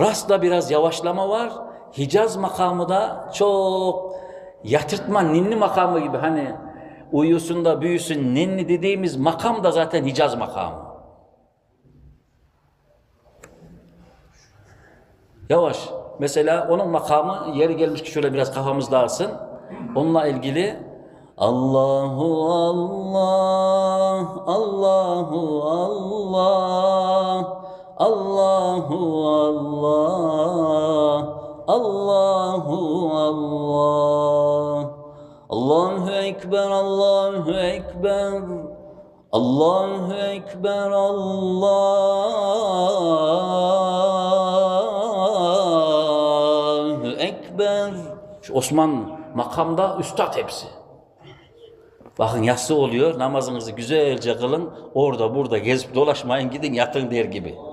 Rastla biraz yavaşlama var. Hicaz makamı da çok yatırtma, ninni makamı gibi hani uyusun da büyüsün ninni dediğimiz makam da zaten Hicaz makamı. Yavaş. Mesela onun makamı yeri gelmiş ki şöyle biraz kafamız dağılsın. Onunla ilgili Allahu Allah Allahu Allah Allahu Allah Allahu Allah Allahu Ekber Allahu Ekber Allahu Ekber Allahu Ekber. Şu Osman makamda üstad hepsi. Bakın yatsı oluyor, namazınızı güzelce kılın, orada burada gezip dolaşmayın, gidin yatın der gibi.